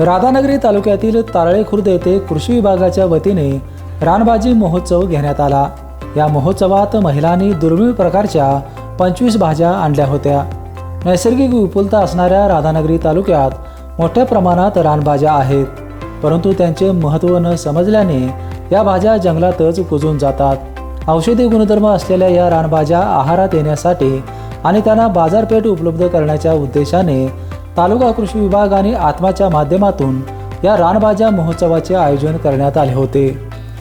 राधानगरी तालुक्यातील तारळे खुर्द येथे कृषी विभागाच्या वतीने रानबाजी महोत्सव घेण्यात आला. या महोत्सवात महिलांनी दुर्मिळ प्रकारच्या पंचवीस भाज्या आणल्या होत्या. नैसर्गिक विपुलता असणाऱ्या राधानगरी तालुक्यात मोठ्या प्रमाणात रानभाज्या आहेत. परंतु त्यांचे महत्त्व न समजल्याने या भाज्या जंगलातच कुजून जातात. औषधी गुणधर्म असलेल्या या रानभाज्या आहारात येण्यासाठी आणि त्यांना बाजारपेठ उपलब्ध करण्याच्या उद्देशाने तालुका कृषी विभाग आणि आत्माच्या माध्यमातून या रानभाज्या महोत्सवाचे आयोजन करण्यात आले होते.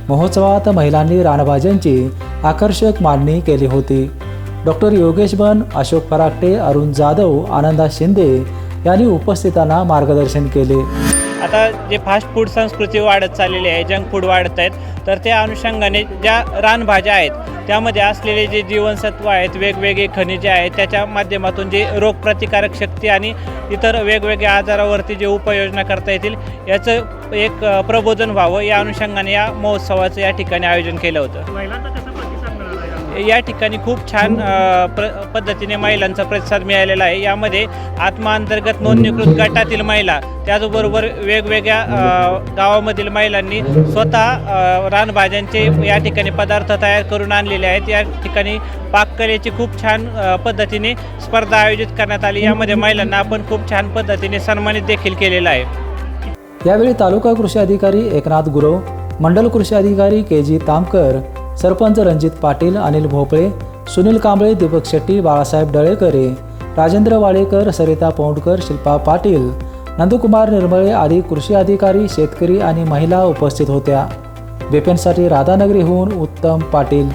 महोत्सवात महिलांनी रानभाज्यांची आकर्षक मांडणी केली होती. डॉक्टर योगेश बन अशोक फराकटे अरुण जाधव आनंदा शिंदे यांनी उपस्थितांना मार्गदर्शन केले. आता जे फास्ट फूड संस्कृती वाढत चाललेली आहे जंक फूड वाढत आहेत तर त्या अनुषंगाने ज्या रानभाज्या आहेत त्यामध्ये असलेले जे जीवनसत्व आहेत वेगवेगळे खनिजे आहेत त्याच्या माध्यमातून जे रोगप्रतिकारक शक्ती आणि इतर वेगवेगळ्या आजारावरती जे उपाययोजना करता येतील याचं एक प्रबोधन व्हावं या अनुषंगाने या महोत्सवाचं या ठिकाणी आयोजन केलं होतं. या ठिकाणी खूप छान प्र पद्धतीने महिलांचा प्रतिसाद मिळालेला आहे. यामध्ये आत्मा अंतर्गत नोंदणीकृत गटातील महिला त्याचबरोबर वेगवेगळ्या गावामधील महिलांनी स्वतः रानभाज्यांचे या ठिकाणी पदार्थ तयार करून आणलेले आहेत. या ठिकाणी पाककलेची खूप छान पद्धतीने स्पर्धा आयोजित करण्यात आली. यामध्ये महिलांना आपण खूप छान पद्धतीने सन्मानित देखील केलेलं आहे. यावेळी तालुका कृषी अधिकारी एकनाथ गुरव मंडल कृषी अधिकारी के जी तामकर सरपंच रणजित पाटील अनिल भोपळे सुनील कांबळे दीपक शेट्टी बाळासाहेब डळेकरे राजेंद्र वाडेकर सरिता पौंडकर शिल्पा पाटील नंदकुमार निर्मळे आदी कृषी अधिकारी शेतकरी आणि महिला उपस्थित होत्या. बेपेनसाठी राधानगरीहून उत्तम पाटील.